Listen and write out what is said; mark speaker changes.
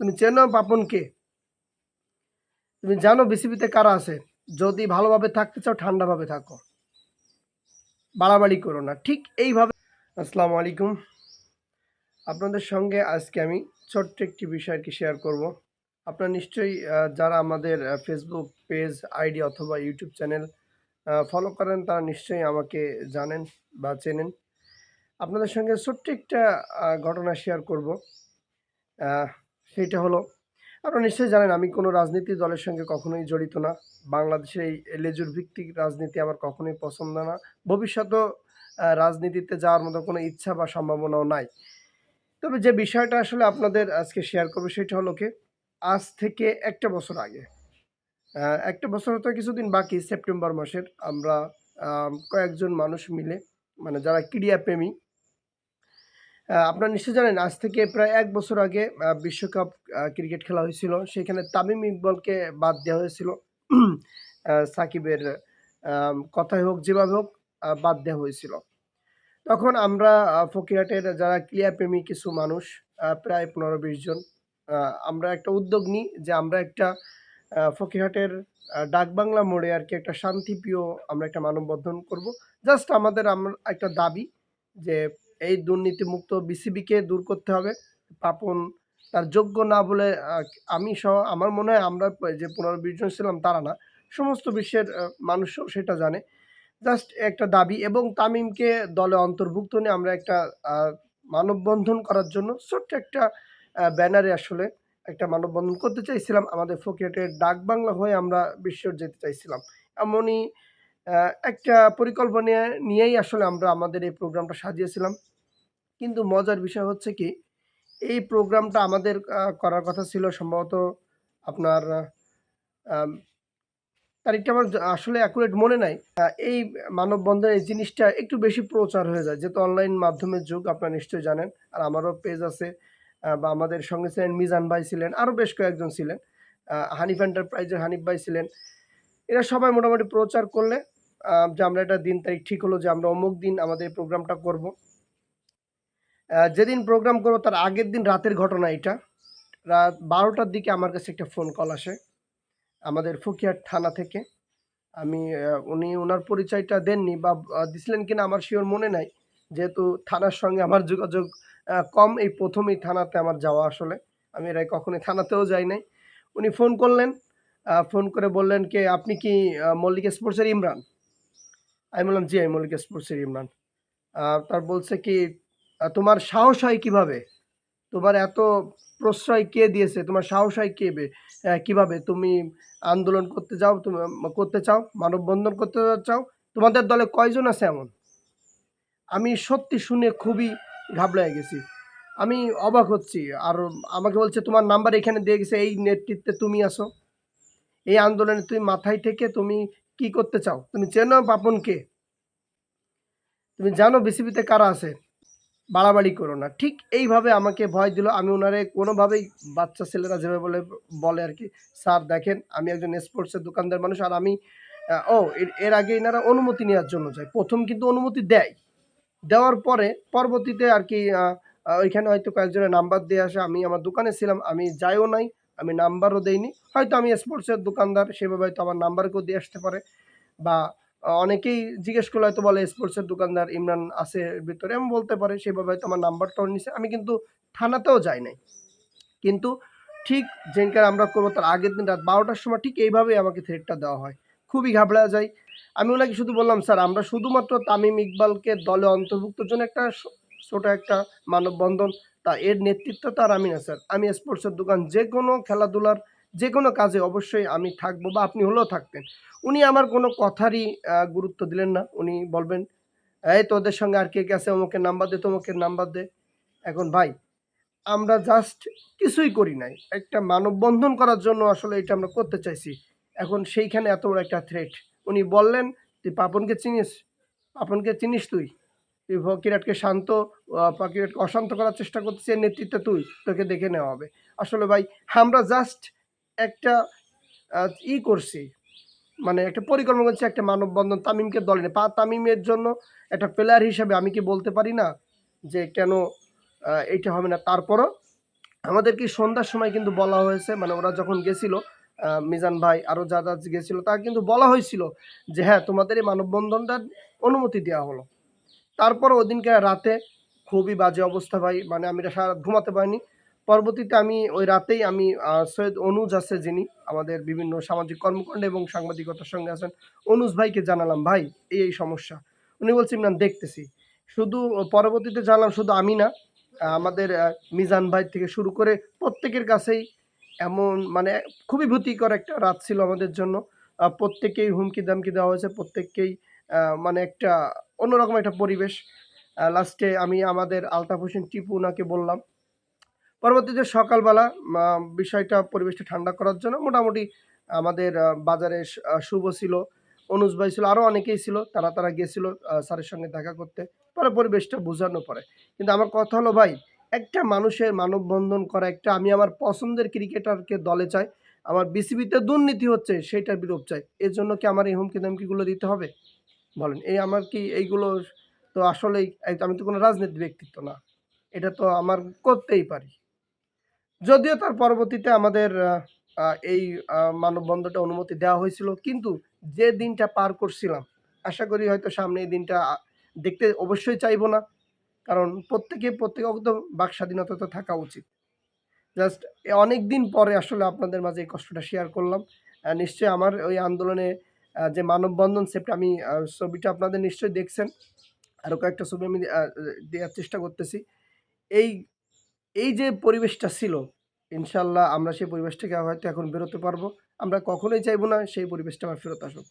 Speaker 1: তুমি চেনো পাপনকে তুমি জানো বিসিবিতে কারা আছে? যদি ভালোভাবে থাকতে চাও, ঠান্ডাভাবে থাকো। বাড়াবাড়ি করো না। ঠিক এইভাবে আসসালামু আলাইকুম। আপনাদের সঙ্গে আজকে আমি ছোট্ট একটি বিষয় আর কি শেয়ার করব। আপনারা নিশ্চয়ই যারা আমাদের ফেসবুক পেজ আইডি অথবা ইউটিউব চ্যানেল ফলো করেন, তারা নিশ্চয়ই আমাকে জানেন বা চেনেন। আপনাদের সঙ্গে ছোট্ট একটা ঘটনা শেয়ার করব। সেইটা হলো, আপনারা নিশ্চয়ই জানেন আমি কোনো রাজনীতি দলের সঙ্গে কখনোই জড়িত না। বাংলাদেশে এই লেজুর ভিত্তিক রাজনীতি আমার কখনোই পছন্দ না। ভবিষ্যতেও রাজনীতিতে যাওয়ার মতো কোনো ইচ্ছা বা সম্ভাবনাও নাই। তবে যে বিষয়টা আসলে আপনাদের আজকে শেয়ার করব সেটা হলো কি, আজ থেকে একটা বছর আগে একটা বছর তো কিছুদিন বাকি, সেপ্টেম্বর মাসের, আমরা কয়েকজন মানুষ মিলে মানে যারা ক্রীড়াপ্রেমী আপনারা নিশ্চয় জানেন আজ থেকে প্রায় এক বছর আগে বিশ্বকাপ ক্রিকেট খেলা হয়েছিল। সেখানে তামিম ইকবলকে বাদ দেওয়া হয়েছিল। সাকিবের কথাই হোক যেভাবে হোক বাদ দেওয়া হয়েছিল। তখন আমরা আহ, ফকিরহাটের যারা ক্রীড়াপ্রেমী কিছু মানুষ প্রায় পনেরো বিশ জন আমরা একটা উদ্যোগ নিই যে আমরা একটা ফকিরহাটের ডাকবাংলা মোড়ে আর কি একটা শান্তিপ্রিয় আমরা একটা মানববন্ধন করব। জাস্ট আমাদের আমরা একটা দাবি যে এই দুর্নীতিমুক্ত বিসিবিকে দূর করতে হবে। পাপন, তার যোগ্য না বলে আমি সহ, আমার মনে হয় আমরা যে পনেরো বিশ জন ছিলাম তারা না। সমস্ত বিশ্বের মানুষও সেটা জানে। জাস্ট একটা দাবি এবং তামিমকে দলে অন্তর্ভুক্ত নিয়ে আমরা একটা মানববন্ধন করার জন্য ছোট্ট একটা ব্যানারে আসলে একটা মানববন্ধন করতে চাইছিলাম। আমাদের ফকিরহাটের ডাক বাংলা হয়ে আমরা বিশ্বর যেতে চাইছিলাম। এমনই একটা পরিকল্পনা নিয়েই আসলে আমরা আমাদের এই প্রোগ্রামটা সাজিয়েছিলাম। কিন্তু মজার বিষয় হচ্ছে কি, এই প্রোগ্রামটা আমাদের করার কথা ছিল সম্ভবত আপনার তারিখটা আমার আসলে অ্যাকুরেট মনে নাই। এই মানববন্ধন এই জিনিসটা একটু বেশি প্রচার হয়ে যায়। যেহেতু অনলাইন মাধ্যমের যুগ, আপনারা নিশ্চয়ই জানেন, আর আমারও পেজ আছে বা আমাদের সঙ্গে ছিলেন মিজান ভাই ছিলেন, আরও বেশ কয়েকজন ছিলেন হানিফ এন্টারপ্রাইজের হানিফ ভাই ছিলেন। এরা সবাই মোটামুটি প্রচার করলে যে আমরা একটা দিন তারিখ ঠিক হলো, যে আমরা অমুক দিন আমাদের প্রোগ্রামটা করব। যেদিন প্রোগ্রাম করব তার আগের দিন রাতের ঘটনা এটা। রাত বারোটার দিকে আমার কাছে একটা ফোন কল আসে আমাদের ফকিহাট থানা থেকে। আমি উনি ওনার পরিচয়টা দেননি বা দিছিলেন কিনা আমার শিওর মনে নাই। যেহেতু থানার সঙ্গে আমার যোগাযোগ কম এই প্রথমেই থানাতে আমার যাওয়া আসলে। আমি এর আগে কখনোই থানাতেও যাই নাই। উনি ফোন করলেন ফোন করে বললেন কি, আপনি কি মল্লিক স্পোর্টসের ইমরান? আমি বললাম, জি, আমি মল্লিক স্পোর্টসের ইমরান। তার বলছে কি তোমার সাহস হয় কীভাবে? তোমার এত প্রশ্রয় কে দিয়েছে? তোমার সাহস হয় কে কীভাবে? তুমি আন্দোলন করতে যাও তুমি করতে চাও, মানববন্ধন করতে চাও? তোমাদের দলে কয়জন আছে এমন? আমি সত্যি শুনে খুবই ঘাবড়ায় গেছি। আমি অবাক হচ্ছি। আর আমাকে বলছে, তোমার নাম্বার এখানে দিয়ে গেছে, এই নেতৃত্বে তুমি আসো এই আন্দোলনে তুমি মাথায় থেকে তুমি কি করতে চাও? তুমি চেনো পাপনকে তুমি জানো বিসিবিতে কারা আছে? বাড়াবাড়ি করো না। ঠিক এইভাবে আমাকে ভয় দিল। আমি ওনারে কোনোভাবেই বাচ্চা ছেলেরা যেভাবে বলে বলে আর কি, স্যার দেখেন, আমি একজন স্পোর্টসের দোকানদার মানুষ, আর আমি ও, এর- আগে এনারা অনুমতি নেওয়ার জন্য যায়। প্রথম কিন্তু অনুমতি দেয়। দেওয়ার পরে পরবর্তীতে আর কি ওইখানে হয়তো কয়েকজনের নাম্বার দিয়ে আসে, আমি আমার দোকানে ছিলাম, আমি যাইও নাই, আমি নাম্বারও দেইনি। হয়তো আমি স্পোর্টসের দোকানদার, সেভাবে হয়তো আমার নাম্বার কেউ দিয়ে আসতে পারে বা অনেকেই জিজ্ঞেস করলে হয়তো বলে, স্পোর্টসের দোকানদার ইমরান আছে ভিতরে। আমি বলতে পারে সেভাবে হয়তো আমার নাম্বারটাও নিছে। আমি কিন্তু থানাতেও যাই নাই। কিন্তু ঠিক যেনকার আমরা করব, তার আগের দিন রাত বারোটার সময় ঠিক এইভাবেই আমাকে থ্রেটটা দেওয়া হয়। খুবই ঘাবড়া যায় আমি ওনাকে শুধু বললাম, স্যার, আমরা শুধুমাত্র তামিম ইকবালকে দলে অন্তর্ভুক্তর জন্য একটা ছোট একটা মানববন্ধন, তা এর নেতৃত্ব তার আমি না, স্যার। আমি স্পোর্টসের দোকান যে কোনো খেলাধুলার যে কোনো কাজে অবশ্যই আমি থাকব বা আপনি হলেও থাকতেন। উনি আমার কোনো কথারই গুরুত্ব দিলেন না। উনি বলবেন এই তোদের সঙ্গে আর কে কে আছে? অমুকের নাম্বার দে তমুকের নাম্বার দে। এখন ভাই আমরা জাস্ট কিছুই করি নাই। একটা মানববন্ধন করার জন্য আসলে এটা আমরা করতে চাইছি। এখন সেইখানে এত বড় একটা থ্রেট উনি বললেন তুই পাপনকে চিনিস? পাপনকে চিনিস তুই? তুই ফকিরাটকে শান্ত আহ, ফকিরাটকে অশান্ত করার চেষ্টা এর নেতৃত্বে তুই? তোকে দেখে নেওয়া হবে। আসলে ভাই আমরা জাস্ট একটা ই করছি। মানে একটা পরিকল্পনা করছি একটা মানববন্ধন তামিমকে দলে। পা তামিমের জন্য একটা প্লেয়ার হিসেবে আমি কি বলতে পারি না যে কেন এইটা হবে না? তারপরও আমাদেরকে সন্ধ্যার সময় কিন্তু বলা হয়েছে মানে ওরা যখন গেছিল মিজান ভাই আরও যারা গেছিল, তা কিন্তু বলা হয়েছিল যে হ্যাঁ তোমাদের এই মানববন্ধনটার অনুমতি দেওয়া হলো। তারপর ওদিনকে রাতে খুবই বাজে অবস্থা ভাই। মানে আমি সারা ঘুমাতে পারিনি। পরবর্তীতে আমি ওই রাতেই আমি সৈয়দ অনুজ আছে যিনি আমাদের বিভিন্ন সামাজিক কর্মকাণ্ড এবং সাংবাদিকতার সঙ্গে আছেন অনুজ ভাইকে জানালাম ভাই এই এই সমস্যা। উনি বলছেন না দেখতেছি। শুধু পরবর্তীতে জানলাম শুধু আমি না আমাদের মিজান ভাই থেকে শুরু করে প্রত্যেকের কাছেই এমন মানে খুবই ভীতিকর একটা রাত ছিল আমাদের জন্য। আহ, প্রত্যেককেই হুমকি দামকি দেওয়া হয়েছে প্রত্যেককেই মানে একটা অন্যরকম একটা পরিবেশ। লাস্টে আমি আমাদের আলতাফ হোসেন টিপু ওনাকে বললাম পরবর্তীতে সকালবেলা বিষয়টা পরিবেশটা ঠান্ডা করার জন্য মোটামুটি আমাদের বাজারে শুভ ছিল, অনুজ ভাই ছিল আরও অনেকেই ছিল, তারা তারা গেছিল স্যারের সঙ্গে দেখা করতে। পরে পরিবেশটা বোঝানো পরে। কিন্তু আমার কথা হলো, ভাই, একটা মানুষের মানববন্ধন করা, একটা আমি আমার পছন্দের ক্রিকেটারকে দলে চাই, আমার বিসিবিতে দুর্নীতি হচ্ছে সেইটার বিরোধ চাই। এর জন্য কি আমার এই হুমকি দামকিগুলো দিতে হবে? বলেন, এই আমার কি এইগুলো তো আসলেই আমি তো কোনো রাজনীতি ব্যক্তিত্ব না। এটা তো আমার করতেই পারি। যদিও তার পরবর্তীতে আমাদের এই আহ, মানববন্ধনটা অনুমতি দেওয়া হয়েছিল কিন্তু যে দিনটা পার করছিলাম আশা করি হয়তো সামনে এই দিনটা দেখতে অবশ্যই চাইব না কারণ প্রত্যেকে প্রত্যেক তো বাক স্বাধীনতা তো থাকা উচিত। জাস্ট অনেক দিন পরে আসলে আপনাদের মাঝে এই কষ্টটা শেয়ার করলাম নিশ্চয়ই আমার ওই আন্দোলনে যে মানববন্ধন সেটা আমি ছবিটা আপনাদের নিশ্চয়ই দেখছেন আরও কয়েকটা ছবি আমি দেওয়ার চেষ্টা করতেছি। এই এই যে পরিবেশটা ছিল, ইনশাল্লাহ আমরা সেই পরিবেশ থেকে হয়তো এখন বেরোতে পারব। আমরা কখনোই চাইব না সেই পরিবেশটা আবার ফেরত আসুক।